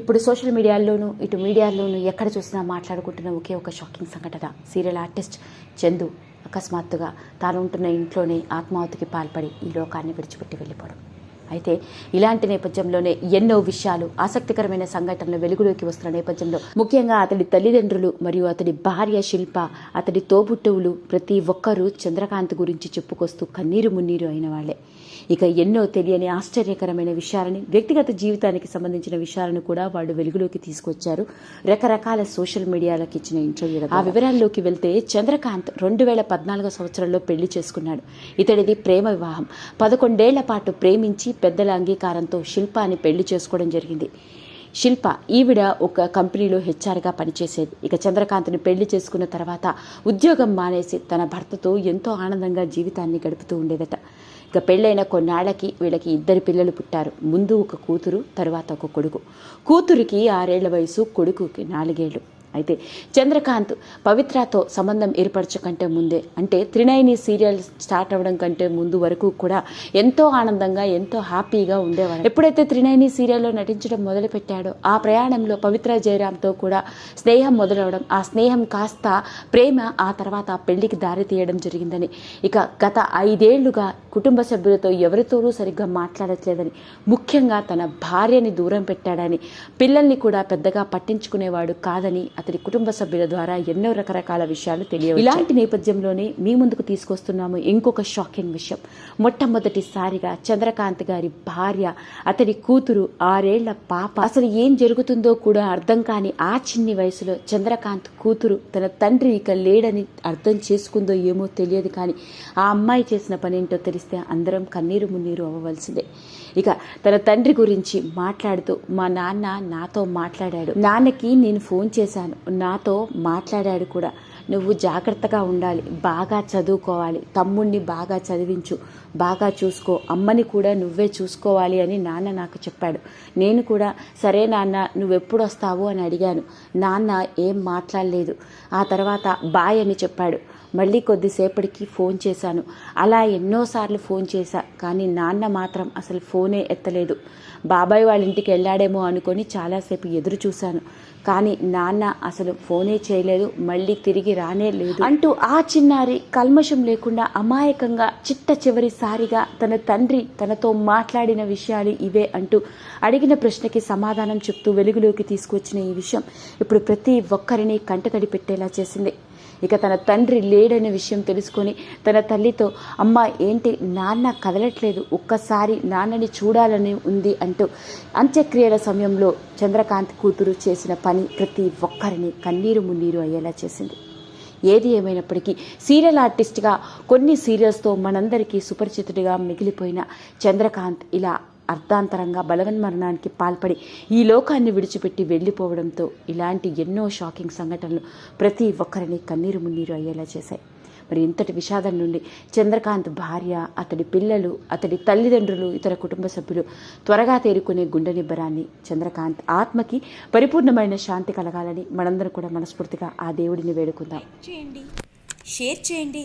ఇప్పుడు సోషల్ మీడియాల్లోనూ ఇటు మీడియాల్లోనూ ఎక్కడ చూసినా మాట్లాడుకుంటున్న ఒకే ఒక షాకింగ్ సంఘటన. సీరియల్ ఆర్టిస్ట్ చందు అకస్మాత్తుగా తాను ఉంటున్న ఇంట్లోనే ఆత్మాహుతికి పాల్పడి ఈ లోకాన్ని విడిచిపెట్టి వెళ్ళిపోవడం. అయితే ఇలాంటి నేపథ్యంలోనే ఎన్నో విషయాలు ఆసక్తికరమైన సంఘటనలు వెలుగులోకి వస్తున్న నేపథ్యంలో ముఖ్యంగా అతడి తల్లిదండ్రులు మరియు అతడి భార్య శిల్ప అతడి తోబుట్టువులు ప్రతి ఒక్కరూ చంద్రకాంత్ గురించి చెప్పుకొస్తూ కన్నీరు మున్నీరు అయిన వాళ్ళే. ఇక ఎన్నో తెలియని ఆశ్చర్యకరమైన విషయాలని వ్యక్తిగత జీవితానికి సంబంధించిన విషయాలను కూడా వాళ్ళు వెలుగులోకి తీసుకొచ్చారు. రకరకాల సోషల్ మీడియాలకు ఇచ్చిన ఇంటర్వ్యూలు ఆ వివరాల్లోకి వెళ్తే చంద్రకాంత్ రెండు వేల పద్నాలుగో సంవత్సరంలో పెళ్ళి చేసుకున్నాడు. ఇతడిది ప్రేమ వివాహం. పదకొండేళ్ళ పాటు ప్రేమించి పెద్దల అంగీకారంతో శిల్పాని పెళ్ళి చేసుకోవడం జరిగింది. శిల్ప ఈవిడ ఒక కంపెనీలో హెచ్ఆర్గా పనిచేసేది. ఇక చంద్రకాంత్ని పెళ్ళి చేసుకున్న తర్వాత ఉద్యోగం మానేసి తన భర్తతో ఎంతో ఆనందంగా జీవితాన్ని గడుపుతూ ఉండేదట. ఇక పెళ్ళైన కొన్నాళ్ళకి వీళ్ళకి ఇద్దరు పిల్లలు పుట్టారు. ముందు ఒక కూతురు తర్వాత ఒక కొడుకు. కూతురికి ఆరేళ్ళ వయసు కొడుకుకి నాలుగేళ్ళు అయితే చంద్రకాంత్ పవిత్రతో సంబంధం ఏర్పరచకంటే ముందే అంటే త్రినయని సీరియల్ స్టార్ట్ అవ్వడం కంటే ముందు వరకు కూడా ఎంతో ఆనందంగా ఎంతో హ్యాపీగా ఉండేవాడు ఎప్పుడైతే త్రినయని సీరియల్లో నటించడం మొదలుపెట్టాడో ఆ ప్రయాణంలో పవిత్ర జయరామ్తో కూడా స్నేహం మొదలవడం ఆ స్నేహం కాస్త ప్రేమ ఆ తర్వాత పెళ్ళికి దారి తీయడం జరిగిందని. ఇక గత ఐదేళ్ళుగా కుటుంబ సభ్యులతో ఎవరితోనూ సరిగ్గా మాట్లాడట్లేదని ముఖ్యంగా తన భార్యని దూరం పెట్టాడని పిల్లల్ని కూడా పెద్దగా పట్టించుకునేవాడు కాదని అతడి కుటుంబ సభ్యుల ద్వారా ఎన్నో రకరకాల విషయాలు తెలియ ఇలాంటి నేపథ్యంలోనే మీ ముందుకు తీసుకొస్తున్నాము ఇంకొక షాకింగ్ విషయం. మొట్టమొదటిసారిగా చంద్రకాంత్ గారి భార్య అతడి కూతురు ఆరేళ్ళ పాప. అసలు ఏం జరుగుతుందో కూడా అర్థం కాని ఆ చిన్ని వయసులో చంద్రకాంత్ కూతురు తన తండ్రి ఇక లేడని అర్థం చేసుకుందో ఏమో తెలియదు కానీ ఆ అమ్మాయి చేసిన పనేంటో తెలిస్తే అందరం కన్నీరు మున్నీరు అవ్వవలసిందే. ఇక తన తండ్రి గురించి మాట్లాడుతూ మా నాన్న నాతో మాట్లాడాడు. నాన్నకి నేను ఫోన్ చేశాను. నాతో మాట్లాడాడు కూడా. నువ్వు జాగ్రత్తగా ఉండాలి బాగా చదువుకోవాలి తమ్ముణ్ణి బాగా చదివించు బాగా చూసుకో అమ్మని కూడా నువ్వే చూసుకోవాలి అని నాన్న నాకు చెప్పాడు. నేను కూడా సరే నాన్న నువ్వెప్పుడు వస్తావు అని అడిగాను. నాన్న ఏం మాట్లాడలేదు. ఆ తర్వాత బాయ్ అని చెప్పాడు. మళ్ళీ కొద్దిసేపటికి ఫోన్ చేశాను. అలా ఎన్నోసార్లు ఫోన్ చేశా కానీ నాన్న మాత్రం అసలు ఫోనే ఎత్తలేదు. బాబాయ్ వాళ్ళ ఇంటికి వెళ్ళాడేమో అనుకొని చాలాసేపు ఎదురు చూశాను. కానీ నాన్న అసలు ఫోనే చేయలేదు మళ్ళీ తిరిగి రానే లేదు అంటూ ఆ చిన్నారి కల్మషం లేకుండా అమాయకంగా చిట్ట చివరిసారిగా తన తండ్రి తనతో మాట్లాడిన విషయాలు ఇవే అంటూ అడిగిన ప్రశ్నకి సమాధానం చెప్తూ వెలుగులోకి తీసుకొచ్చిన ఈ విషయం ఇప్పుడు ప్రతి ఒక్కరిని కంటతడి పెట్టేలా చేసింది. ఇక తన తండ్రి లేడనే విషయం తెలుసుకొని తన తల్లితో అమ్మ ఏంటి? నాన్న కదలట్లేదు. ఒక్కసారి నాన్నని చూడాలని ఉంది అంటూ అంత్యక్రియల సమయంలో చంద్రకాంత్ కూతురు చేసిన పని ప్రతి ఒక్కరిని కన్నీరు మున్నీరు అయ్యేలా చేసింది. ఏది ఏమైనప్పటికీ సీరియల్ ఆర్టిస్ట్గా కొన్ని సీరియల్స్తో మనందరికీ సుపరిచితుడిగా మిగిలిపోయిన చంద్రకాంత్ ఇలా అర్ధాంతరంగా బలవన్మరణానికి పాల్పడి ఈ లోకాన్ని విడిచిపెట్టి వెళ్ళిపోవడంతో ఇలాంటి ఎన్నో షాకింగ్ సంఘటనలు ప్రతి ఒక్కరిని కన్నీరు మున్నీరు అయ్యేలా చేశాయి. మరి ఇంతటి విషాదం నుండి చంద్రకాంత్ భార్య అతడి పిల్లలు అతడి తల్లిదండ్రులు ఇతర కుటుంబ సభ్యులు త్వరగా తేరుకునే గుండె నిబ్బరాన్ని చంద్రకాంత్ ఆత్మకి పరిపూర్ణమైన శాంతి కలగాలని మనందరం కూడా మనస్ఫూర్తిగా ఆ దేవుడిని వేడుకుందాం. చేయండి. షేర్ చేయండి.